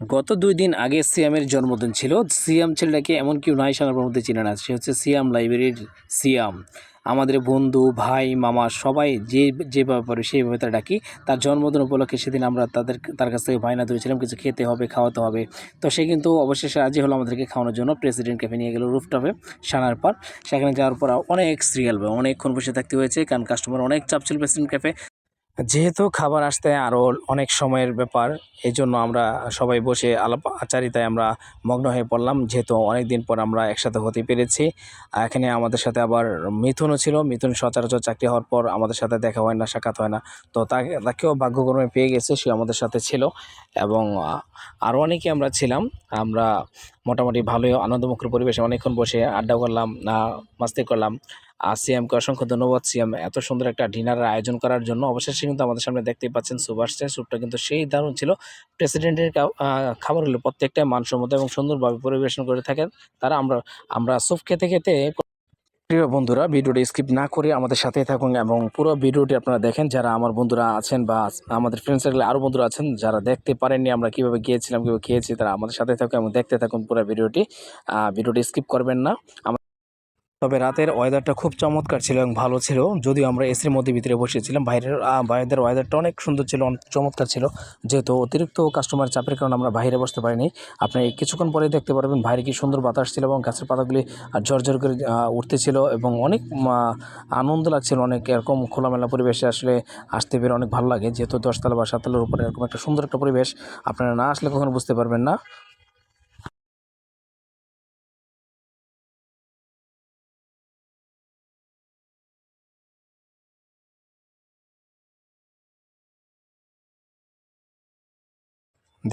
গত দুই দিন আগে সিয়ামের জন্মদিন ছিল। সিয়াম ছেলেটাকে এমন কেউ নাই সানার মধ্যে চিনে না। সে হচ্ছে সিয়াম লাইব্রেরির সিয়াম। আমাদের বন্ধু, ভাই, মামা সবাই যে যেভাবে পারে সেইভাবে তারা ডাকি। তার জন্মদিন উপলক্ষে সেদিন আমরা তাদের তার কাছ থেকে বায়না ধরেছিলাম, কিছু খেতে হবে, খাওয়াতে হবে। তো সে কিন্তু অবশেষে রাজি হলো আমাদেরকে খাওয়ানোর জন্য। প্রেসিডেন্ট ক্যাফে নিয়ে গেল রুফটপে সানার পর। সেখানে যাওয়ার পর অনেক সিরিয়াল অনেকক্ষণ বসে থাকতে হয়েছে। কারণ কাস্টমার অনেক চাপ ছিল প্রেসিডেন্ট ক্যাফে। যেহেতু খাবার আসতে আরও অনেক সময়ের ব্যাপার এই জন্য আমরা সবাই বসে আলাপ আচারিতায় আমরা মগ্ন হয়ে পড়লাম। যেহেতু অনেক দিন পর আমরা একসাথে হতে পেরেছি। এখানে আমাদের সাথে আবার মিথুনও ছিল। মিথুন সচরাচর চাকরি হওয়ার পর আমাদের সাথে দেখা হয় না, সাক্ষাৎ হয় না। তো তাকে তাকেও ভাগ্যক্রমে পেয়ে গেছে, সে আমাদের সাথে ছিল। এবং আরও অনেকে আমরা ছিলাম। আমরা মোটামুটি ভালোই আনন্দমুখর পরিবেশে অনেকক্ষণ বসে আড্ডা করলাম মাস্তি করলাম। সিএমকে অসংখ্য ধন্যবাদ। সিএম এত সুন্দর একটা ডিনারের আয়োজন করার জন্য অবশেষে কিন্তু আমাদের সামনে দেখতেই পাচ্ছেন স্যুপ আসছে স্যুপটা কিন্তু সেই দারুণ ছিল। প্রেসিডেন্টের খাবারগুলো প্রত্যেকটাই মানসম্মত এবং সুন্দরভাবে পরিবেশন করে থাকেন তারা। আমরা আমরা স্যুপ খেতে খেতে প্রিয় বন্ধুরা, ভিডিওটি স্কিপ না করে আমাদের সাথেই থাকুন এবং পুরো ভিডিওটি আপনারা দেখেন। যারা আমার বন্ধুরা আছেন বা আমাদের ফ্রেন্ড সার্কেলে আরও বন্ধুরা আছেন, যারা দেখতে পারেননি আমরা কীভাবে গিয়েছিলাম, কীভাবে খেয়েছি, তারা আমাদের সাথে থাকুন এবং দেখতে থাকুন পুরো ভিডিওটি। ভিডিওটি স্কিপ করবেন না। তবে রাতের ওয়েদারটা খুব চমৎকার ছিল এবং ভালো ছিল। যদিও আমরা এসির মধ্যে ভিতরে বসেছিলাম। বাইরের বাইরের ওয়েদারটা অনেক সুন্দর ছিল, অনেক চমৎকার ছিল। যেহেতু অতিরিক্ত কাস্টমার চাপের কারণে আমরা বাইরে বসতে পারিনি। আপনি কিছুক্ষণ পরে দেখতে পারবেন, বাইরে কি সুন্দর বাতাস ছিল এবং গাছের পাতাগুলি ঝরঝর করে উঠতেছিল এবং অনেক আনন্দ লাগছিল। অনেক এরকম খোলামেলা পরিবেশে আসলে আসতে পেরে অনেক ভালো লাগে। যেহেতু দশতলা বা সাততলার উপরে এরকম একটা সুন্দর একটা পরিবেশ, আপনারা না আসলে কখনো বুঝতে পারবেন না।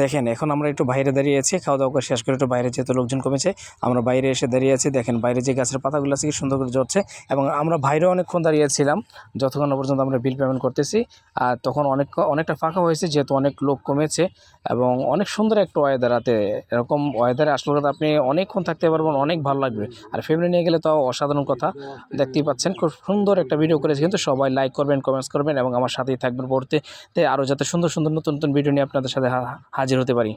দেখেন, এখন আমরা একটু বাইরে দাঁড়িয়ে আছি খাওয়া দাওয়া করে শেষ করে একটু বাইরে যেহেতু লোকজন কমেছে, আমরা বাইরে এসে দাঁড়িয়ে আছি। দেখেন, বাইরে যে গাছের পাতাগুলো আছে কি সুন্দর করে জ্বরছে এবং আমরা বাইরেও অনেকক্ষণ দাঁড়িয়েছিলাম যতক্ষণ না পর্যন্ত আমরা বিল পেমেন্ট করতেছি। আর তখন অনেক, অনেকটা ফাঁকা হয়েছে যেহেতু অনেক লোক কমেছে এবং অনেক সুন্দর একটা ওয়েদার রাতে। এরকম ওয়েদারে আসলে আপনি অনেকক্ষণ থাকতে পারবেন, অনেক ভালো লাগবে। আর ফ্যামিলি নিয়ে গেলে তাও অসাধারণ কথা, দেখতেই পাচ্ছেন, খুব সুন্দর একটা ভিডিও করেছে। কিন্তু সবাই লাইক করবেন কমেন্টস করবেন এবং আমার সাথেই থাকবেন। পড়তে আরও যাতে সুন্দর সুন্দর নতুন নতুন ভিডিও নিয়ে আপনাদের সাথে হাজির হতে পারি।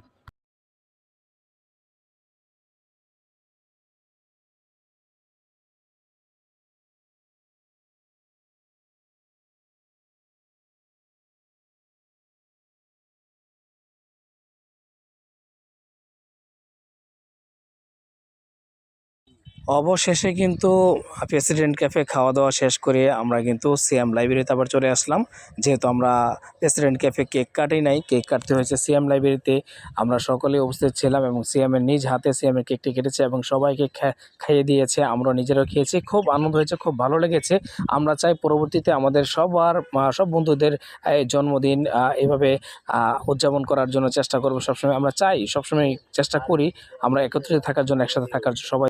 অবশেষে কিন্তু প্রেসিডেন্ট ক্যাফে খাওয়া দাওয়া শেষ করে আমরা কিন্তু সিএম লাইব্রেরিতে আবার চলে আসলাম। যেহেতু আমরা প্রেসিডেন্ট ক্যাফে কেক কাটেই নাই, কেক কাটতে হয়েছে সিএম লাইব্রেরিতে আমরা সকলেই উপস্থিত ছিলাম এবং সিএমের নিজ হাতে সিএমের কেকটি কেটেছে এবং সবাইকে খাইয়ে দিয়েছে। আমরা নিজেরাও খেয়েছি। খুব আনন্দ হয়েছে, খুব ভালো লেগেছে। আমরা চাই পরবর্তীতে আমাদের সবার সব বন্ধুদের জন্মদিন এভাবে উদযাপন করার জন্য চেষ্টা করব সবসময়। আমরা চাই, সবসময় চেষ্টা করি। আমরা একত্রিত থাকার জন্য, একসাথে থাকার সবাই